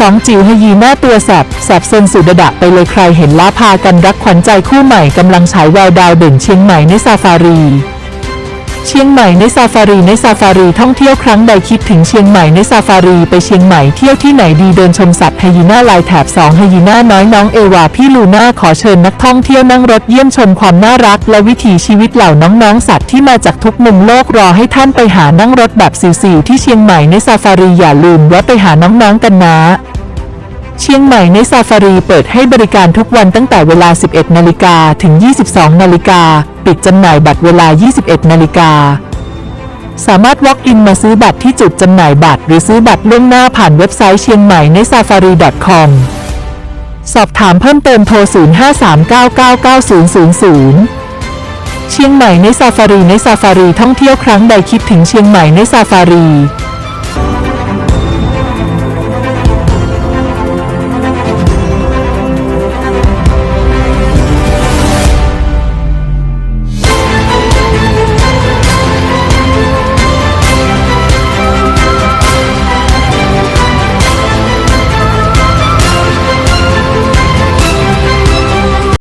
สองจิ๋วฮยีน้าตัวแสบแสบเซนสุดดะไปเลยใครเห็นล้าพากันรักขวัญใจคู่ใหม่กำลังฉายแววดาวเด่นเชียงใหม่ในซาฟารีเชียงใหม่ในซาฟารีในซาฟารีท่องเที่ยวครั้งใดคิดถึงเชียงใหม่ในซาฟารีไปเชียงใหม่เที่ยวที่ไหนดีเดินชมสัตว์ไฮยีน่าลายแถบสองไฮยีน่าน้อยน้องเอวาพี่ลูน่าขอเชิญนักท่องเที่ยวนั่งรถเยี่ยมชมความน่ารัก และวิถีชีวิตเหล่าน้องๆสัตว์ที่มาจากทุกมุมโลกรอให้ท่านไปหานั่งรถแบบสิวๆที่เชียงใหม่ในซาฟารีอย่าลืมแวะไปหาน้องๆกันนะ เชียงใหม่ในซาฟารีเปิดให้บริการทุกวันตั้งแต่เวลา 11 นาฬิกาถึง 22 นาฬิกา ปิดจำหน่ายบัตรเวลา 21 นาฬิกา สามารถ walk in มาซื้อบัตรที่จุดจำหน่ายบัตร หรือซื้อบัตรล่วงหน้าผ่านเว็บไซต์เชียงใหม่ใน safari.com สอบถามเพิ่มเติมโทร 0539999000 เชียงใหม่ในซาฟารีในซาฟารีท่องเที่ยวครั้งใดคิดถึงเชียงใหม่ในซาฟารี